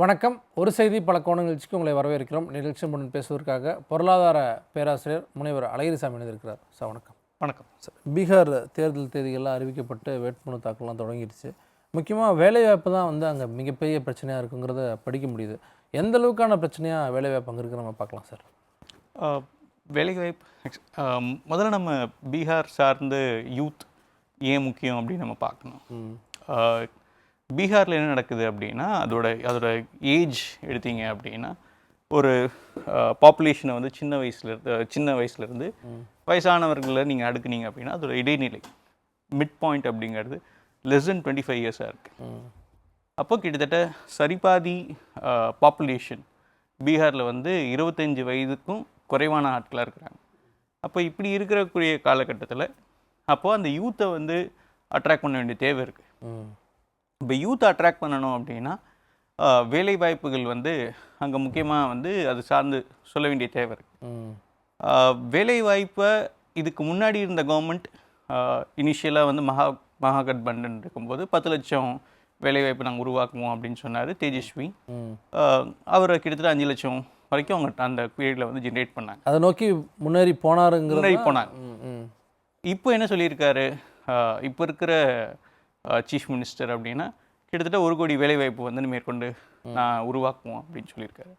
வணக்கம். ஒரு செய்தி பல கோண நிகழ்ச்சிக்கு உங்களை வரவேற்கிறோம். நிகழ்ச்சி முன் பேசுவதற்காக பொருளாதார பேராசிரியர் முனைவர் அழகிரிசாமி இணைந்திருக்கிறார். சார் வணக்கம். வணக்கம். சார் பீகார் தேர்தல் தேதிகள்லாம் அறிவிக்கப்பட்டு வேட்புமனு தாக்கல்லாம் தொடங்கிடுச்சு முக்கியமாக வேலைவாய்ப்பு தான் வந்து அங்கே மிகப்பெரிய பிரச்சனையாக இருக்குங்கிறத படிக்க முடியுது. எந்த அளவுக்கான பிரச்சனையாக வேலைவாய்ப்பு அங்கே இருக்குன்னு நம்ம பார்க்கலாம் சார். வேலைவாய்ப்பு முதல்ல நம்ம பீகார் சார்ந்த யூத் ஏன் முக்கியம் அப்படின்னு நம்ம பார்க்கணும். பீகாரில் என்ன நடக்குது அப்படின்னா அதோட அதோட ஏஜ் எடுத்தீங்க அப்படின்னா ஒரு பாப்புலேஷனை வந்து சின்ன வயசுல இருந்து சின்ன வயசுலேருந்து வயசானவர்களை நீங்கள் அடுக்குனீங்க அப்படின்னா அதோட இடைநிலை மிட் பாயிண்ட் அப்படிங்கிறது லெஸ் தென் டுவெண்ட்டி ஃபைவ் இயர்ஸாக இருக்குது அப்போ கிட்டத்தட்ட சரிபாதி பாப்புலேஷன் பீகாரில் வந்து இருபத்தஞ்சி வயதுக்கும் குறைவான ஆட்களாக இருக்கிறாங்க. அப்போ இப்படி இருக்கிறக்கூடிய காலகட்டத்தில் அப்போது அந்த யூத்தை வந்து அட்ராக்ட் பண்ண வேண்டிய தேவை இருக்குது இப்போ யூத்தை அட்ராக்ட் பண்ணணும் அப்படின்னா வேலை வாய்ப்புகள் வந்து அங்கே முக்கியமாக வந்து அது சார்ந்து சொல்ல வேண்டிய தேவை இருக்குது வேலை வாய்ப்பை இதுக்கு முன்னாடி இருந்த கவர்மெண்ட் இனிஷியலாக வந்து மகா மகாகட்பண்டன் இருக்கும்போது பத்து லட்சம் வேலைவாய்ப்பு நாங்கள் உருவாக்குவோம் அப்படின்னு சொன்னார் தேஜஸ்வி. அவர் கிட்டத்தட்ட அஞ்சு லட்சம் வரைக்கும் அவங்க அந்த பீரியடில் வந்து ஜென்ரேட் பண்ணாங்க. அதை நோக்கி முன்னேறி போனாருங்கிறது முன்னாடி போனாங்க. இப்போ என்ன சொல்லியிருக்காரு? இப்போ இருக்கிற சீஃப் மினிஸ்டர் அப்படின்னா கிட்டத்தட்ட ஒரு கோடி வேலைவாய்ப்பு வந்து மேற்கொண்டு நான் உருவாக்குவோம் அப்படின்னு சொல்லியிருக்காரு.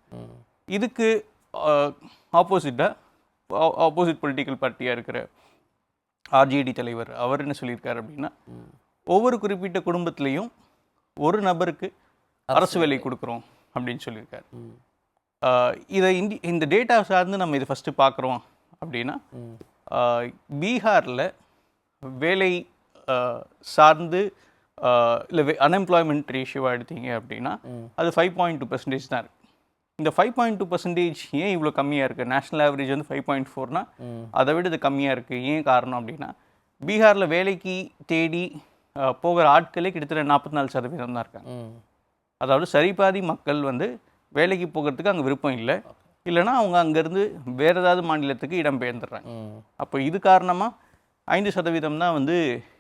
இதுக்கு ஆப்போசிட்டாக ஆப்போசிட் பொலிட்டிக்கல் பார்ட்டியாக இருக்கிற ஆர்ஜேடி தலைவர் அவர் என்ன சொல்லியிருக்காரு அப்படின்னா ஒவ்வொரு குறிப்பிட்ட குடும்பத்திலையும் ஒரு நபருக்கு அரசு வேலை கொடுக்குறோம் அப்படின்னு சொல்லியிருக்காரு. இதை இந்தி இந்த டேட்டா சார்ந்து நம்ம இதை ஃபஸ்ட்டு பார்க்குறோம் அப்படின்னா பீகாரில் வேலை சார்ந்து இல்லை அன்எம்ப்ளாய்மெண்ட் ரேஷியோவாக எடுத்தீங்க அப்படின்னா. அது ஃபைவ் பாயிண்ட் டூ பர்சன்டேஜ் தான் இருக்குது இந்த ஃபைவ் பாயிண்ட் டூ பர்சன்டேஜ் ஏன் இவ்வளோ கம்மியாக இருக்குது நேஷனல் ஆவரேஜ் வந்து ஃபைவ் பாயிண்ட் ஃபோர்னா அதை விட இது கம்மியாக இருக்குது ஏன் காரணம் அப்படின்னா பீகாரில் வேலைக்கு தேடி போகிற ஆட்களே கிட்டத்தட்ட நாற்பத்தி நாலு சதவீதம் தான் இருக்காங்க. அதாவது சரிபாதி மக்கள் வந்து வேலைக்கு போகிறதுக்கு அங்கே விருப்பம் இல்லை. இல்லைன்னா அவங்க அங்கேருந்து வேறு ஏதாவது மாநிலத்துக்கு இடம்பெயர்ந்துடுறாங்க ம். அப்போ இது காரணமாக ஐந்து சதவீதம் தான் வந்து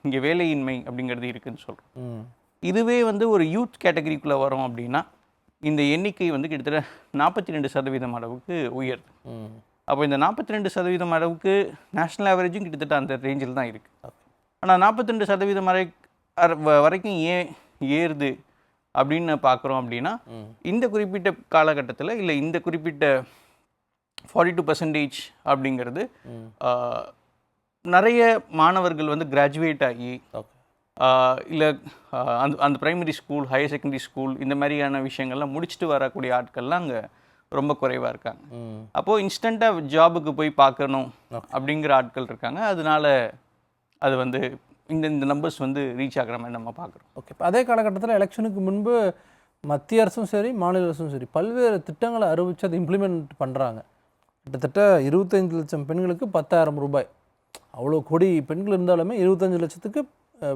இங்கே வேலையின்மை அப்படிங்கிறது இருக்குன்னு சொல்கிறோம் இதுவே வந்து ஒரு யூத் கேட்டகரிக்குள்ளே வரோம் அப்படின்னா இந்த எண்ணிக்கை வந்து கிட்டத்தட்ட நாற்பத்தி ரெண்டு சதவீதம் அளவுக்கு உயருது. அப்போ இந்த நாற்பத்தி ரெண்டு சதவீதம் அளவுக்கு நேஷ்னல் ஆவரேஜும் கிட்டத்தட்ட அந்த ரேஞ்சில் தான் இருக்குது ஆனால் நாற்பத்தி ரெண்டு சதவீதம் வரை வரைக்கும் ஏன் ஏறுது அப்படின்னு பார்க்குறோம் அப்படின்னா இந்த குறிப்பிட்ட காலகட்டத்தில் இல்லை இந்த குறிப்பிட்ட ஃபார்ட்டி டூ பர்சன்டேஜ் அப்படிங்கிறது நிறைய மாணவர்கள் வந்து கிராஜுவேட் ஆகி இல்லை அந்த அந்த primary school higher secondary school இந்த மாதிரியான விஷயங்கள்லாம் முடிச்சுட்டு வரக்கூடிய ஆட்கள்லாம் அங்கே ரொம்ப குறைவாக இருக்காங்க. அப்போது இன்ஸ்டண்ட்டாக ஜாபுக்கு போய் பார்க்கணும் அப்படிங்கிற ஆட்கள் இருக்காங்க. அதனால அது வந்து இந்த இந்த நம்பர்ஸ் வந்து ரீச் ஆகுற மாதிரி நம்ம பார்க்குறோம். ஓகே இப்போ அதே காலகட்டத்தில் எலெக்ஷனுக்கு முன்பு மத்திய அரசும் சரி மாநில அரசும் சரி பல்வேறு திட்டங்களை அறிவித்து அதை இம்ப்ளிமெண்ட் பண்ணுறாங்க கிட்டத்தட்ட இருபத்தைந்து லட்சம் பெண்களுக்கு பத்தாயிரம் ரூபாய். அவ்வளோ கோடி பெண்கள் இருந்தாலுமே இருபத்தஞ்சு லட்சத்துக்கு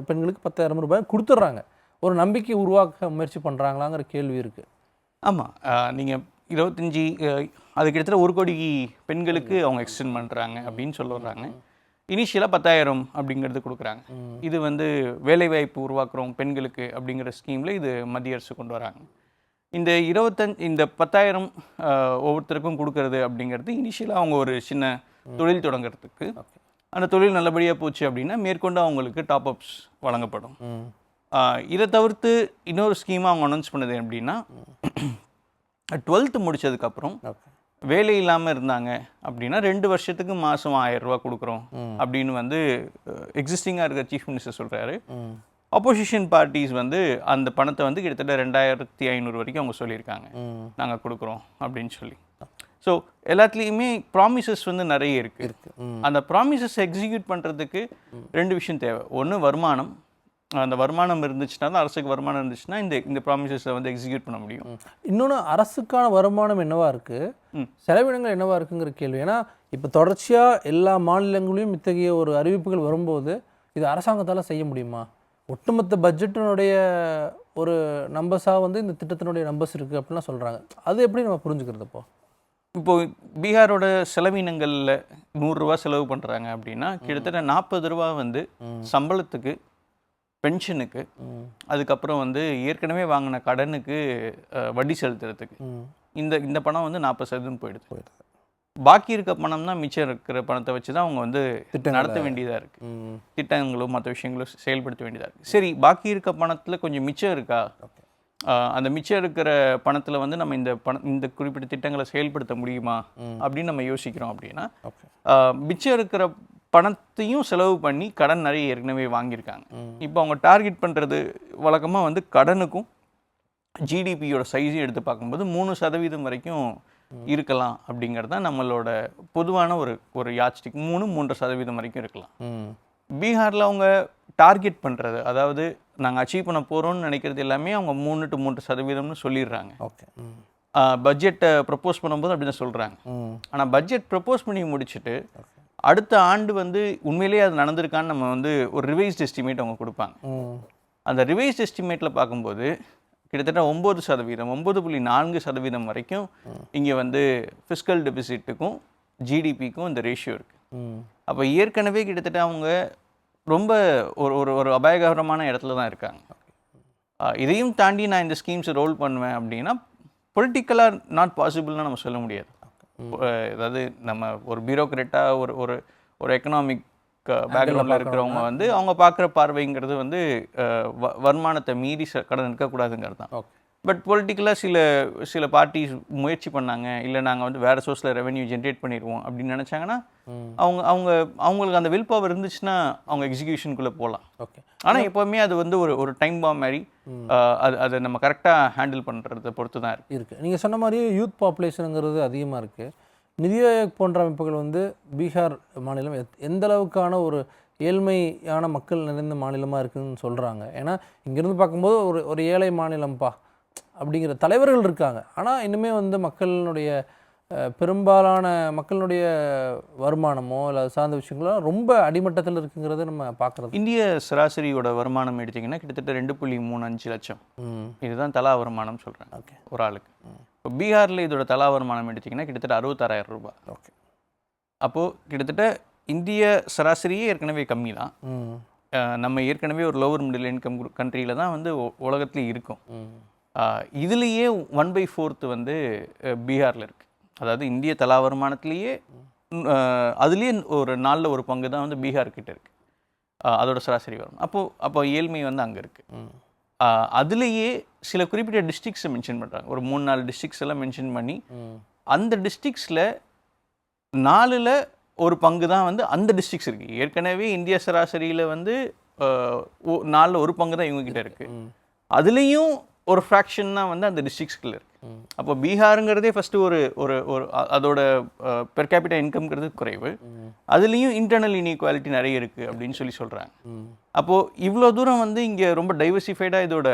பெண்களுக்கு பத்தாயிரம் ரூபாய் கொடுத்துட்றாங்க. ஒரு நம்பிக்கை உருவாக்க முயற்சி பண்ணுறாங்களாங்கிற கேள்வி இருக்குது ஆமாம் நீங்கள் இருபத்தஞ்சி அது கிட்டத்தட்ட ஒரு கோடி பெண்களுக்கு அவங்க எக்ஸ்டெண்ட் பண்ணுறாங்க அப்படின்னு சொல்ல வர்றாங்க இனிஷியலாக பத்தாயிரம் அப்படிங்கிறது கொடுக்குறாங்க. இது வந்து வேலைவாய்ப்பு உருவாக்குறோம் பெண்களுக்கு அப்படிங்கிற ஸ்கீமில் இது மத்திய அரசு கொண்டு வராங்க. இந்த இருபத்தஞ்சு இந்த பத்தாயிரம் ஒவ்வொருத்தருக்கும் கொடுக்கறது அப்படிங்கிறது இனிஷியலாக அவங்க ஒரு சின்ன தொழில் தொடங்குறதுக்கு ஓகே. அந்த தொழில் நல்லபடியாக போச்சு அப்படின்னா மேற்கொண்டு அவங்களுக்கு டாப் அப்ஸ் வழங்கப்படும். இதை தவிர்த்து இன்னொரு ஸ்கீமாக அவங்க அனௌன்ஸ் பண்ணது எப்படின்னா டுவெல்த்து முடிச்சதுக்கப்புறம் ஓகே வேலை இல்லாமல் இருந்தாங்க அப்படின்னா ரெண்டு வருஷத்துக்கு மாதம் ஆயிரம் ரூபாய் கொடுக்குறோம். அப்படின்னு வந்து எக்ஸிஸ்டிங்காக இருக்கிற சீஃப் மினிஸ்டர் சொல்கிறாரு ம். ஆப்போசிஷன் பார்ட்டிஸ் வந்து அந்த பணத்தை வந்து கிட்டத்தட்ட ரெண்டாயிரத்தி ஐநூறு வரைக்கும் அவங்க சொல்லியிருக்காங்க. நாங்கள் கொடுக்குறோம் அப்படின்னு சொல்லி. ஸோ எல்லாத்துலேயுமே ப்ராமிசஸ் வந்து நிறைய இருக்குது இருக்குது அந்த ப்ராமிசஸ் எக்ஸிக்யூட் பண்ணுறதுக்கு ரெண்டு விஷயம் தேவை. ஒன்று வருமானம். அந்த வருமானம் இருந்துச்சுன்னா தான் அரசுக்கு வருமானம் இருந்துச்சுன்னா இந்த இந்த ப்ராமிசஸை வந்து எக்ஸிக்யூட் பண்ண முடியும். இன்னொன்று அரசுக்கான வருமானம் என்னவா இருக்கு? ம். செலவினங்கள் என்னவா இருக்குங்கிற கேள்வி. ஏன்னா இப்போ தொடர்ச்சியாக எல்லா மாநிலங்களையும் இத்தகைய ஒரு அறிவிப்புகள் வரும்போது இது அரசாங்கத்தால் செய்ய முடியுமா? ஒட்டுமொத்த பட்ஜெட்டினுடைய ஒரு நம்பர்ஸாக வந்து இந்த திட்டத்தினுடைய நம்பர்ஸ் இருக்குது அப்படிலாம் சொல்கிறாங்க அது எப்படி நம்ம புரிஞ்சுக்கிறது இப்போ? இப்போ பீகாரோட செலவினங்களில் நூறுரூவா செலவு பண்ணுறாங்க அப்படின்னா கிட்டத்தட்ட நாற்பது ரூபா வந்து சம்பளத்துக்கு பென்ஷனுக்கு அதுக்கப்புறம் வந்து ஏற்கனவே வாங்கின கடனுக்கு வட்டி செலுத்துறதுக்கு. இந்த இந்த பணம் வந்து நாற்பது சதவீதம் போயிடுது. போயிடுது. பாக்கி இருக்க பணம் தான் மிச்சம் இருக்கிற பணத்தை வச்சு தான் அவங்க வந்து நடத்த வேண்டியதாக இருக்குது திட்டங்களும் மற்ற விஷயங்களும் செயல்படுத்த வேண்டியதாக இருக்குது சரி பாக்கி இருக்க பணத்தில் கொஞ்சம் மிச்சம் இருக்கா? அந்த மிச்சம் இருக்கிற பணத்தில் வந்து நம்ம இந்த பணம் இந்த குறிப்பிட்ட திட்டங்களை செயல்படுத்த முடியுமா. அப்படின்னு நம்ம யோசிக்கிறோம் அப்படின்னா மிச்சம் இருக்கிற பணத்தையும் செலவு பண்ணி கடன் நிறைய ஏற்கனவே வாங்கியிருக்காங்க. இப்போ அவங்க டார்கெட் பண்ணுறது வழக்கமாக வந்து கடனுக்கும் ஜிடிபியோட சைஸையும் எடுத்து பார்க்கும்போது மூணு சதவீதம் வரைக்கும் இருக்கலாம் அப்படிங்கிறது தான் நம்மளோட பொதுவான ஒரு ஒரு யாட்ஸ்டிக் மூணு மூன்று சதவீதம் வரைக்கும் இருக்கலாம். பீகாரில் அவங்க டார்கெட் பண்ணுறது அதாவது நாங்கள் அச்சீவ் பண்ண போகிறோம்னு நினைக்கிறது எல்லாமே அவங்க மூணு டு மூன்று சதவீதம்னு சொல்லிடுறாங்க. ஓகே பட்ஜெட்டை ப்ரப்போஸ் பண்ணும்போது அப்படி தான் சொல்கிறாங்க ஆனால் பட்ஜெட் ப்ரப்போஸ் பண்ணி முடிச்சுட்டு அடுத்த ஆண்டு வந்து உண்மையிலேயே அது நடந்திருக்கான்னு நம்ம வந்து ஒரு ரிவைஸ்ட் எஸ்டிமேட் அவங்க கொடுப்பாங்க. அந்த ரிவைஸ்ட் எஸ்டிமேட்டில் பார்க்கும்போது கிட்டத்தட்ட ஒம்பது சதவீதம் ஒம்பது புள்ளி நான்கு சதவீதம் வரைக்கும் இங்கே வந்து ஃபிஸ்கல் டெபிசிட்டுக்கும் ஜிடிபிக்கும் இந்த ரேஷியோ இருக்குது அப்போ ஏற்கனவே கிட்டத்தட்ட அவங்க ரொம்ப ஒரு ஒரு ஒரு அபாயகரமான இடத்துல தான் இருக்காங்க. இதையும் தாண்டி நான் இந்த ஸ்கீம்ஸை ரோல் பண்ணுவேன் அப்படின்னா பொலிட்டிக்கலாக நாட் பாசிபிள்னு நம்ம சொல்ல முடியாது. அதாவது நம்ம ஒரு பியூரோக்ரேட்டாக ஒரு ஒரு ஒரு எக்கனாமிக் பேக்ரவுண்டில் இருக்கிறவங்க வந்து அவங்க பார்க்குற பார்வைங்கிறது வந்து வருமானத்தை மீறி கடன் இருக்கக்கூடாதுங்கிறது தான். ஓகே. பட் பொலிட்டிக்கலாக சில சில பார்ட்டிஸ் முயற்சி பண்ணாங்க. இல்லை நாங்கள் வந்து வேறு சோர்ஸில் ரெவென்யூ ஜென்ரேட் பண்ணிடுவோம் அப்படின்னு நினச்சாங்கன்னா அவங்க அவங்க அவங்களுக்கு அந்த வில் பவர் இருந்துச்சுன்னா அவங்க எக்ஸிக்யூஷனுக்குள்ளே போகலாம் ஓகே ஆனால் எப்போவுமே அது வந்து ஒரு ஒரு டைம் பாம் மாதிரி அது அதை நம்ம கரெக்டாக ஹேண்டில் பண்ணுறத பொறுத்து தான் இருக்குது இருக்குது நீங்கள் சொன்ன மாதிரி யூத் பாப்புலேஷனுங்கிறது அதிகமாக இருக்குது நிதி ஆயோக் போன்ற அமைப்புகள் வந்து பீகார் மாநிலம் எத்- எந்த அளவுக்கான ஒரு ஏழ்மையான மக்கள் நிறைந்த மாநிலமாக இருக்குதுன்னு சொல்கிறாங்க ஏன்னா இங்கேருந்து பார்க்கும்போது ஒரு ஒரு ஏழை மாநிலம்ப்பா அப்படிங்கிற தலைவர்கள் இருக்காங்க. ஆனால் இன்னுமே வந்து மக்களினுடைய பெரும்பாலான மக்களினுடைய வருமானமோ இல்லை சார்ந்த விஷயங்களோ ரொம்ப அடிமட்டத்தில் இருக்குங்கிறத நம்ம பார்க்குறது இந்திய சராசரியோட வருமானம் எடுத்திங்கன்னா கிட்டத்தட்ட ரெண்டு புள்ளி மூணு அஞ்சு லட்சம். ம். இதுதான் தலா வருமானம் சொல்கிறேன் ஓகே. ஒரு ஆளுக்கு. இப்போ பீகாரில் இதோட தலா வருமானம் எடுத்திங்கன்னா கிட்டத்தட்ட அறுபத்தாறாயிரம் ரூபாய். ஓகே. அப்போது கிட்டத்தட்ட இந்திய சராசரியே ஏற்கனவே கம்மி தான். நம்ம ஏற்கனவே ஒரு லோவர் மிடில் இன்கம் கண்ட்ரியில் தான் வந்து உலகத்துலேயே இருக்கும். இதுலேயே ஒன் பை ஃபோர்த்து வந்து பீகாரில் இருக்குது அதாவது இந்திய தலா வருமானத்திலேயே அதுலேயே ஒரு நாலில் ஒரு பங்கு தான் வந்து பீகார் கிட்ட இருக்குது அதோட சராசரி வரும் அப்போது அப்போ ஏழ்மை வந்து அங்கே இருக்குது அதுலேயே சில குறிப்பிட்ட டிஸ்ட்ரிக்ஸை மென்ஷன் பண்ணுறாங்க ஒரு மூணு நாலு டிஸ்ட்ரிக்ஸ் எல்லாம் மென்ஷன் பண்ணி அந்த டிஸ்ட்ரிக்ஸில் நாலில் ஒரு பங்கு தான் வந்து அந்த டிஸ்ட்ரிக்ஸ் இருக்குது ஏற்கனவே இந்திய சராசரியில் வந்து நாலில் ஒரு பங்கு தான் இவங்ககிட்ட இருக்குது அதுலேயும் ஒரு ஃப்ராக்ஷன் தான் வந்து அந்த டிஸ்ட்ரிக்ஸ்குள்ளே இருக்குது அப்போ பீகாருங்கிறதே ஃபஸ்ட்டு ஒரு ஒரு ஒரு அதோட பெர் கேபிட்டா இன்கம்ங்கிறது குறைவு. அதுலேயும் இன்டர்னல் இன்இக்வாலிட்டி நிறைய இருக்குது அப்படின்னு சொல்லி சொல்கிறாங்க அப்போது இவ்வளோ தூரம் வந்து இங்கே ரொம்ப டைவர்சிஃபைடாக இதோட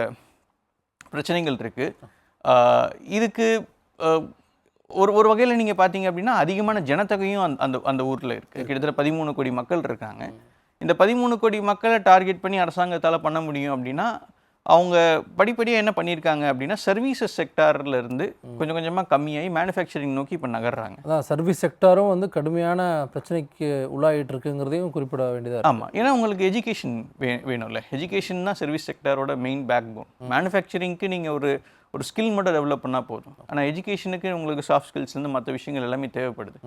பிரச்சனைகள் இருக்குது இதுக்கு ஒரு ஒரு வகையில் நீங்கள் பார்த்தீங்க அப்படின்னா அதிகமான ஜனத்தொகையும் அந்த அந்த அந்த ஊரில் இருக்குது கிட்டத்தட்ட பதிமூணு கோடி மக்கள் இருக்காங்க. இந்த பதிமூணு கோடி மக்களை டார்கெட் பண்ணி அரசாங்கத்தால் பண்ண முடியும் அப்படின்னா அவங்க படிப்படியாக என்ன பண்ணியிருக்காங்க அப்படின்னா சர்வீசஸ் செக்டார்ல இருந்து கொஞ்சம் கொஞ்சமாக கம்மியாகி மேனுஃபேக்சரிங் நோக்கி இப்போ நகர்றாங்க. அதான் சர்வீஸ் செக்டாரும் வந்து கடுமையான பிரச்சனைக்கு உள்ளாயிட்டு இருக்குங்கிறதையும் குறிப்பிட வேண்டியதாக ஆமாம் ஏன்னா உங்களுக்கு எஜுகேஷன் வே வேணும்ல. எஜுகேஷன் தான் சர்வீஸ் செக்டாரோட மெயின் பேக் போன் மேனுஃபேக்சரிங்க்கு நீங்கள் ஒரு ஒரு ஸ்கில் மட்டும் டெவலப் பண்ணால் போதும். ஆனால் எஜுகேஷனுக்கு உங்களுக்கு சாஃப்ட் ஸ்கில்ஸ் வந்து மற்ற விஷயங்கள் எல்லாமே தேவைப்படுது.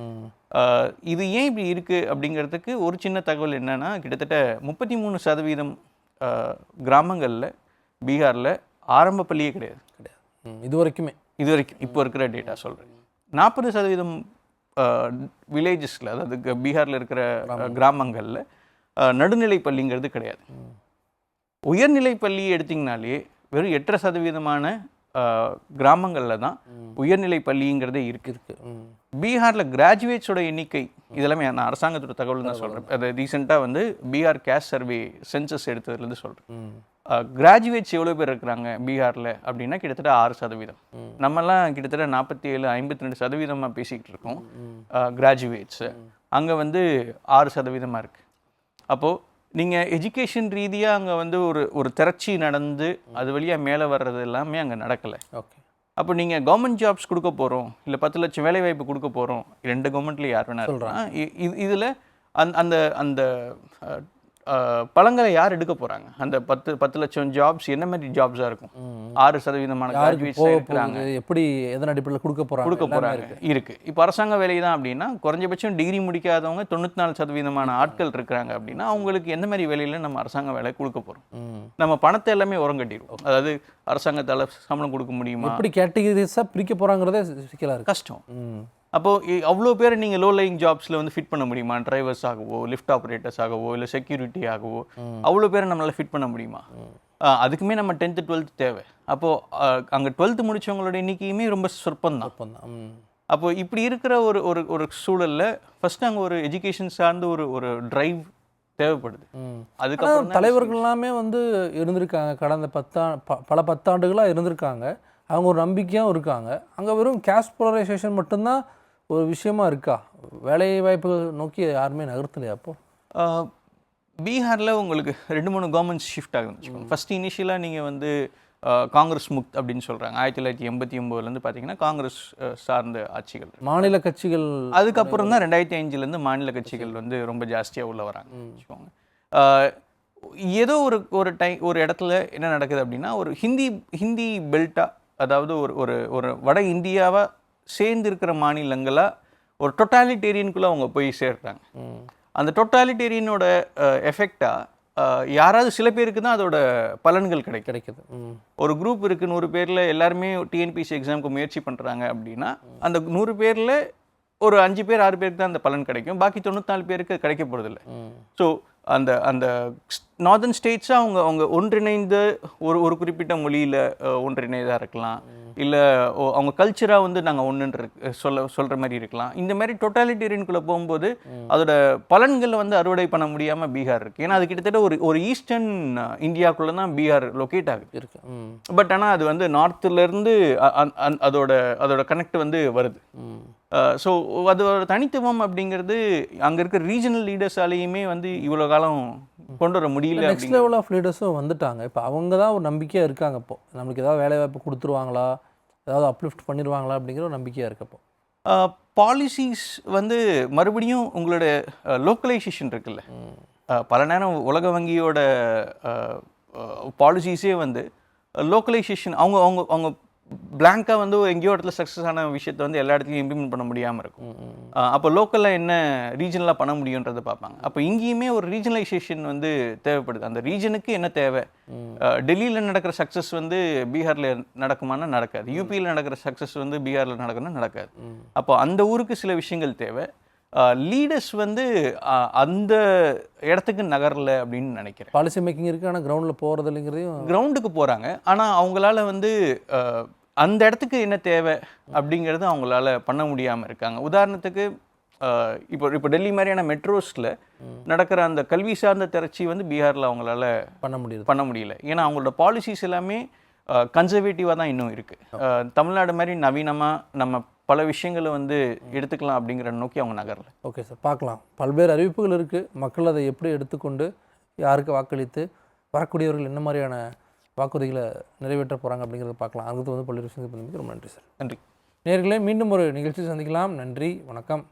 இது ஏன் இப்படி இருக்குது அப்படிங்கிறதுக்கு ஒரு சின்ன தகவல் என்னன்னா கிட்டத்தட்ட முப்பத்தி மூணு சதவீதம் கிராமங்களில் பீகாரில் ஆரம்ப பள்ளியே கிடையாது. கிடையாது. இது வரைக்குமே. இது வரைக்கும் இப்போ இருக்கிற டேட்டா சொல்கிறேன் நாற்பது சதவீதம் வில்லேஜஸில் அதாவது பீகார்ல இருக்கிற கிராமங்களில் நடுநிலை பள்ளிங்கிறது கிடையாது. உயர்நிலை பள்ளி எடுத்திங்கனாலே வெறும் எட்டரை சதவீதமான கிராமங்களில் தான் உயர்நிலை பள்ளிங்கிறதே இருக்குது பீகாரில் கிராஜுவேட்ஸோட எண்ணிக்கை இதெல்லாமே நான் அரசாங்கத்தோட தகவல் தான் சொல்கிறேன் அது ரீசெண்டாக வந்து பீகார் கேஸ் சர்வே சென்சஸ் எடுத்ததுலேருந்து சொல்கிறேன் கிராஜுவேட்ஸ் எவ்வளோ பேர் இருக்கிறாங்க பீகாரில்? அப்படின்னா கிட்டத்தட்ட ஆறு சதவீதம். நம்மலாம் கிட்டத்தட்ட நாற்பத்தி ஏழு ஐம்பத்தி ரெண்டு சதவீதமாக பேசிக்கிட்டு இருக்கோம் கிராஜுவேட்ஸு அங்கே வந்து ஆறு சதவீதமாக இருக்குது அப்போது நீங்கள் எஜுகேஷன் ரீதியாக அங்கே வந்து ஒரு ஒரு திரட்சி நடந்து அது வழியாக மேலே வர்றது எல்லாமே அங்கே நடக்கலை. ஓகே. அப்போ நீங்கள் கவர்மெண்ட் ஜாப்ஸ் கொடுக்க போகிறோம் இல்லை பத்து லட்சம் வேலை வாய்ப்பு கொடுக்க போகிறோம் ரெண்டு கவர்மெண்ட்ல யார் வேணா இ- இது இதில் அந்த அந்த அந்த பழங்களை யார் எடுக்க போகிறாங்க அந்த பத்து பத்து லட்சம் ஜாப்ஸ் என்ன மாதிரி ஜாப்ஸாக இருக்கும்? ஆறு சதவீதமான கிராஜுவேட்ஸ் இருக்கிறாங்க. எப்படி எதன் அடிப்படையில் கொடுக்க போகிறாங்க கொடுக்க போறாங்க. இருக்கு. இப்போ அரசாங்க வேலை தான் அப்படின்னா குறைஞ்சபட்சம் டிகிரி முடிக்காதவங்க தொண்ணூத்தி நாலு சதவீதமான ஆட்கள் இருக்கிறாங்க அப்படின்னா அவங்களுக்கு எந்த மாதிரி வேலையில நம்ம அரசாங்க வேலை கொடுக்க போறோம்? ம். நம்ம பணத்தை எல்லாமே உரம் கட்டிடுவோம். அதாவது அரசாங்கத்தால சம்பளம் கொடுக்க முடியுமா? எப்படி கேட்டகரிஸாக பிரிக்க போகிறாங்கிறதே சிக்கலாக இருக்கு. கஷ்டம். ம் அப்போ இ- அவ்வளோ பேர் நீங்க லோ லைங் ஜாப்ஸ்ல வந்து ஃபிட் பண்ண முடியுமா? டிரைவர்ஸ் ஆகவோ லிஃப்ட் ஆப்ரேட்டர்ஸ் ஆகவோ இல்லை செக்யூரிட்டி ஆகவோ அவ்வளோ பேரை நம்மளால ஃபிட் பண்ண முடியுமா? அதுக்குமே நம்ம டென்த்து டுவெல்த் தேவை. அப்போ ஆ, அங்க டுவெல்த் முடிச்சவங்களோட எண்ணிக்கையுமே ரொம்ப சொற்பம் தான் அப்போ தான் ம். அப்போ இப்படி இருக்கிற ஒரு ஒரு ஒரு சூழல்ல ஃபர்ஸ்ட் அங்கே ஒரு எஜுகேஷன் சார்ந்த ஒரு ஒரு டிரைவ் தேவைப்படுது. அதுக்கப்புறம் தலைவர்கள் எல்லாமே வந்து இருந்திருக்காங்க. கடந்த பத்தா பல பத்தாண்டுகளாக இருந்திருக்காங்க. அவங்க ஒரு நம்பிக்கையாகவும் இருக்காங்க. அங்கே வெறும் கேஸ்ட் போலரைசேஷன் மட்டும்தான் ஒரு விஷயமா இருக்கா? வேலை வாய்ப்புகள் நோக்கி யாருமே நகர்த்தலையா அப்போ? ஆஹ், பீகார்ல உங்களுக்கு ரெண்டு மூணு கவர்மெண்ட்ஸ் ஷிஃப்ட் ஆகுதுன்னு வச்சுக்கோங்க. ஃபர்ஸ்ட் இனிஷியலாக நீங்க வந்து காங்கிரஸ் முக்த் அப்படின்னு சொல்றாங்க. ஆயிரத்தி தொள்ளாயிரத்தி எண்பத்தி ஒம்போதுலேருந்து பார்த்தீங்கன்னா காங்கிரஸ் சார்ந்த ஆட்சிகள். மாநில கட்சிகள் அதுக்கப்புறம் தான் ரெண்டாயிரத்தி அஞ்சுலேருந்து மாநில கட்சிகள் வந்து ரொம்ப ஜாஸ்தியாக உள்ள வராங்க வச்சுக்கோங்க. ஏதோ ஒரு ஒரு டைம் ஒரு இடத்துல என்ன நடக்குது அப்படின்னா ஒரு ஹிந்தி ஹிந்தி பெல்ட்டா அதாவது ஒரு ஒரு ஒரு வட இந்தியாவா சேர்ந்து இருக்கிற மாநிலங்களா ஒரு டொட்டாலிட்டேரியனுக்குள்ளே அவங்க போய் சேர்றாங்க. அந்த டொட்டாலிட்டேரியனோட எஃபெக்டாக யாராவது சில பேருக்கு தான் அதோட பலன்கள் கிடைக்கும். கிடைக்குது. ஒரு குரூப் இருக்கு நூறு பேர்ல எல்லாருமே டிஎன்பிசி எக்ஸாமுக்கு முயற்சி பண்றாங்க அப்படின்னா அந்த நூறு பேர்ல ஒரு அஞ்சு பேர் ஆறு பேருக்கு தான் அந்த பலன் கிடைக்கும். பாக்கி தொண்ணூத்தாலு பேருக்கு கிடைக்க போறதில்ல. ம். ஸோ அந்த அந்த நார்தர்ன் ஸ்டேட்ஸாக அவங்க அவங்க ஒன்றிணைந்த ஒரு ஒரு குறிப்பிட்ட மொழியில் ஒன்றிணைதாக இருக்கலாம். இல்லை அவங்க கல்ச்சராக வந்து நாங்கள் ஒன்று சொல்ல சொல்கிற மாதிரி இருக்கலாம். இந்த மாதிரி டொட்டாலிட்டேரியனுக்குள்ளே போகும்போது அதோட பலன்களை வந்து அறுவடை பண்ண முடியாமல் பீகார் இருக்குது ஏன்னா அது கிட்டத்தட்ட ஒரு ஒரு ஈஸ்டர்ன் இந்தியாக்குள்ளே தான் பீகார் லொக்கேட் ஆகுது. இருக்கு. பட் ஆனால் அது வந்து நார்த்துலேருந்து அதோட அதோட கனெக்ட் வந்து வருது. ஸோ அதோட தனித்துவம் அப்படிங்கிறது அங்கே இருக்கிற ரீஜனல் லீடர்ஸாலேயுமே வந்து இவ்வளோ காலம் கொண்டு வர முடியல நெக்ஸ்ட் லெவல் ஆஃப் லீடர்ஸும் வந்துட்டாங்க. இப்போ அவங்க தான் ஒரு நம்பிக்கையாக இருக்காங்க இப்போ. நம்மளுக்கு ஏதாவது வேலை வாய்ப்பு கொடுத்துருவாங்களா? ஏதாவது அப்லிஃப்ட் பண்ணிடுவாங்களா அப்படிங்கிற ஒரு நம்பிக்கையாக இருக்கு இப்போ. பாலிசிஸ் வந்து மறுபடியும் உங்களோட லோக்கலைசேஷன் இருக்குல்ல. பல நேரம் உலக வங்கியோட பாலிசிஸே வந்து லோக்கலைசேஷன் அவங்க அவங்க அவங்க பிளாங்காக வந்து எங்கேயோ இடத்துல சக்ஸஸ் ஆன விஷயத்தை வந்து எல்லா இடத்துலையும் இம்ப்ளிமெண்ட் பண்ண முடியாமல் இருக்கும். அப்போ லோக்கலில் என்ன ரீஜனலாக பண்ண முடியுன்றதை பார்ப்பாங்க. அப்போ இங்கேயுமே ஒரு ரீஜனலைசேஷன் வந்து தேவைப்படுது. அந்த ரீஜனுக்கு என்ன தேவை? டெல்லியில் நடக்கிற சக்ஸஸ் வந்து பீகாரில் நடக்குமானா நடக்காது. யூபியில் நடக்கிற சக்ஸஸ் வந்து பீகாரில் நடக்கும்னா நடக்காது. அப்போ அந்த ஊருக்கு சில விஷயங்கள் தேவை. லீடர்ஸ் வந்து அந்த இடத்துக்கு நகரல அப்படின்னு நினைக்கிறேன். பாலிசி மேக்கிங் இருக்குது ஆனால் கிரவுண்டில் போகிறது இல்லைங்கிறதையும் கிரவுண்டுக்கு போகிறாங்க ஆனால் அவங்களால வந்து அந்த இடத்துக்கு என்ன தேவை அப்படிங்கிறது அவங்களால பண்ண முடியாமல் இருக்காங்க. உதாரணத்துக்கு இப்போ இப்போ டெல்லி மாதிரியான மெட்ரோஸில் நடக்கிற அந்த கல்வி சார்ந்த திரட்சி வந்து பீகாரில் அவங்களால பண்ண முடியுது. பண்ண முடியல. ஏன்னா அவங்களோட பாலிசிஸ் எல்லாமே கன்சர்வேட்டிவாக தான் இன்னும் இருக்குது தமிழ்நாடு மாதிரி நவீனமாக நம்ம பல விஷயங்களை வந்து எடுத்துக்கலாம் அப்படிங்கிற நோக்கி அவங்க நகரல. ஓகே சார் பார்க்கலாம். பல்வேறு அறிவிப்புகள் இருக்குது மக்கள் அதை எப்படி எடுத்துக்கொண்டு யாருக்கு வாக்களித்து வரக்கூடியவர்கள் என்ன மாதிரியான வாக்குறுதிகளை நிறைவேற்ற போகிறாங்க அப்படிங்கிறத பார்க்கலாம். அதுக்கு வந்து பல்வேறு விஷயங்கள் ரொம்ப நன்றி சார். நன்றி. நேர்களே மீண்டும் ஒரு நிகழ்ச்சி சந்திக்கலாம். நன்றி வணக்கம்.